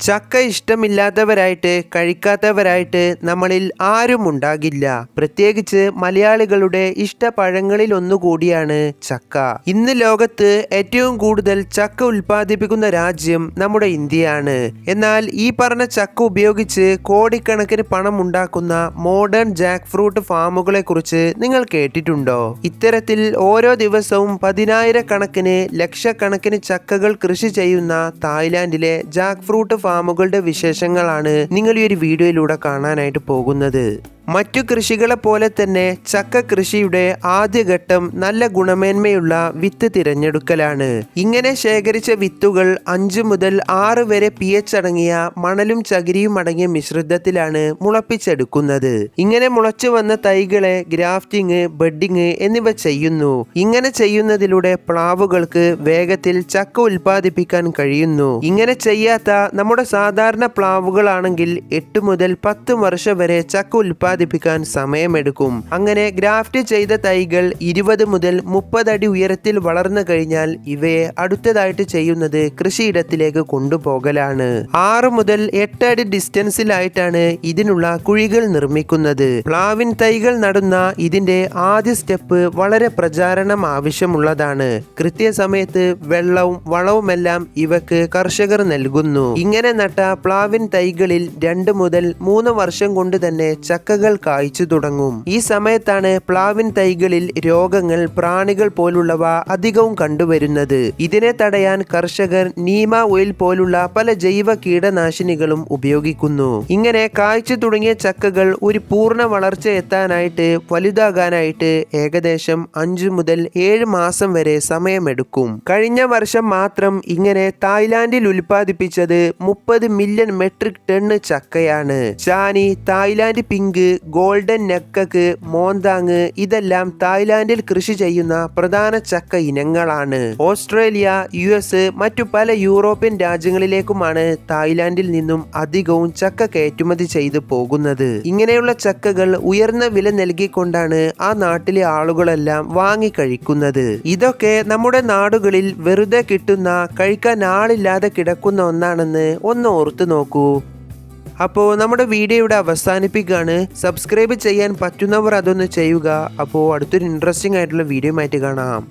ചക്ക ഇഷ്ടമില്ലാത്തവരായിട്ട് കഴിക്കാത്തവരായിട്ട് നമ്മളിൽ ആരും ഉണ്ടാകില്ല. പ്രത്യേകിച്ച് മലയാളികളുടെ ഇഷ്ടപഴങ്ങളിൽ ഒന്നുകൂടിയാണ് ചക്ക. ഇന്ന് ലോകത്ത് ഏറ്റവും കൂടുതൽ ചക്ക ഉൽപ്പാദിപ്പിക്കുന്ന രാജ്യം നമ്മുടെ ഇന്ത്യയാണ്. എന്നാൽ ഈ പറഞ്ഞ ചക്ക ഉപയോഗിച്ച് കോടിക്കണക്കിന് പണം ഉണ്ടാക്കുന്ന മോഡേൺ ജാക്ക് ഫ്രൂട്ട് ഫാമുകളെ കുറിച്ച് നിങ്ങൾ കേട്ടിട്ടുണ്ടോ? ഇത്തരത്തിൽ ഓരോ ദിവസവും പതിനായിരക്കണക്കിന് ലക്ഷക്കണക്കിന് ചക്കകൾ കൃഷി ചെയ്യുന്ന തായ്ലാന്റിലെ ജാക്ക് ഫ്രൂട്ട് ഫാമുകളുടെ വിശേഷങ്ങളാണ് നിങ്ങൾ ഈ ഒരു വീഡിയോയിലൂടെ കാണാനായിട്ട് പോകുന്നത്. മറ്റു കൃഷികളെ പോലെ തന്നെ ചക്ക കൃഷിയുടെ ആദ്യഘട്ടം നല്ല ഗുണമേന്മയുള്ള വിത്ത് തിരഞ്ഞെടുക്കലാണ്. ഇങ്ങനെ ശേഖരിച്ച വിത്തുകൾ അഞ്ചു മുതൽ ആറ് വരെ പി എച്ച് അടങ്ങിയ മണലും ചകിരിയും അടങ്ങിയ മിശ്രിതത്തിലാണ് മുളപ്പിച്ചെടുക്കുന്നത്. ഇങ്ങനെ മുളച്ചു വന്ന തൈകളെ ഗ്രാഫ്റ്റിംഗ് ബെഡിങ് എന്നിവ ചെയ്യുന്നു. ഇങ്ങനെ ചെയ്യുന്നതിലൂടെ പ്ലാവുകൾക്ക് വേഗത്തിൽ ചക്ക ഉൽപ്പാദിപ്പിക്കാൻ കഴിയുന്നു. ഇങ്ങനെ ചെയ്യാത്ത നമ്മുടെ സാധാരണ പ്ലാവുകളാണെങ്കിൽ എട്ട് മുതൽ പത്ത് വർഷം വരെ ചക്ക ഉൽപ്പാദിപ്പിക്കാൻ സമയമെടുക്കും. അങ്ങനെ ഗ്രാഫ്റ്റ് ചെയ്ത തൈകൾ ഇരുപത് മുതൽ മുപ്പത് അടി ഉയരത്തിൽ വളർന്നു കഴിഞ്ഞാൽ ഇവയെ അടുത്തതായിട്ട് ചെയ്യുന്നത് കൃഷിയിടത്തിലേക്ക് കൊണ്ടുപോകലാണ്. ആറ് മുതൽ എട്ട് അടി ഡിസ്റ്റൻസിലായിട്ടാണ് ഇതിനുള്ള കുഴികൾ നിർമ്മിക്കുന്നത്. പ്ലാവിൻ തൈകൾ നടുന്ന ഇതിന്റെ ആദ്യ സ്റ്റെപ്പ് വളരെ പ്രചാരണം ആവശ്യമുള്ളതാണ്. കൃത്യസമയത്ത് വെള്ളവും വളവുമെല്ലാം ഇവക്ക് കർഷകർ നൽകുന്നു. ഇങ്ങനെ നട്ട പ്ലാവിൻ തൈകളിൽ രണ്ട് മുതൽ മൂന്ന് വർഷം കൊണ്ട് തന്നെ ചക്കകൾ കായ്ച്ചു തുടങ്ങും. ഈ സമയത്താണ് പ്ലാവിൻ തൈകളിൽ രോഗങ്ങൾ പ്രാണികൾ പോലുള്ളവ അധികവും കണ്ടുവരുന്നത്. ഇതിനെ തടയാൻ കർഷകർ നീമ ഓയിൽ പോലുള്ള പല ജൈവ കീടനാശിനികളും ഉപയോഗിക്കുന്നു. ഇങ്ങനെ കായ്ച്ചു തുടങ്ങിയ ചക്കകൾ ഒരു പൂർണ വളർച്ച എത്താനായിട്ട് വലുതാകാനായിട്ട് ഏകദേശം അഞ്ചു മുതൽ ഏഴ് മാസം വരെ സമയമെടുക്കും. കഴിഞ്ഞ വർഷം മാത്രം ഇങ്ങനെ തായ്ലാന്റിൽ ഉൽപ്പാദിപ്പിച്ചത് മുപ്പത് മില്യൺ മെട്രിക് ടൺ ചക്കയാണ്. ചാനി തായ്ലാന്റ് പിങ്ക് ഗോൾഡൻ നെക്കക്ക് മോന്താങ് ഇതെല്ലാം തായ്ലാന്റിൽ കൃഷി ചെയ്യുന്ന പ്രധാന ചക്ക ഇനങ്ങളാണ്. ഓസ്ട്രേലിയ യു എസ് മറ്റു പല യൂറോപ്യൻ രാജ്യങ്ങളിലേക്കുമാണ് തായ്ലാന്റിൽ നിന്നും അധികവും ചക്ക കയറ്റുമതി ചെയ്തു പോകുന്നത്. ഇങ്ങനെയുള്ള ചക്കകൾ ഉയർന്ന വില നൽകിക്കൊണ്ടാണ് ആ നാട്ടിലെ ആളുകളെല്ലാം വാങ്ങിക്കഴിക്കുന്നത് ഇതൊക്കെ നമ്മുടെ നാടുകളിൽ വെറുതെ കിട്ടുന്ന കഴിക്കാൻ ആളില്ലാതെ കിടക്കുന്ന ഒന്നാണെന്ന് ഒന്ന് ഓർത്തു നോക്കൂ. അപ്പോൾ നമ്മുടെ വീഡിയോ ഇവിടെ അവസാനിപ്പിക്കുകയാണ്. സബ്സ്ക്രൈബ് ചെയ്യാൻ പറ്റുന്നവർ അതൊന്ന് ചെയ്യുക. അപ്പോൾ അടുത്തൊരു ഇൻട്രസ്റ്റിംഗ് ആയിട്ടുള്ള വീഡിയോ ആയിട്ട് കാണാം.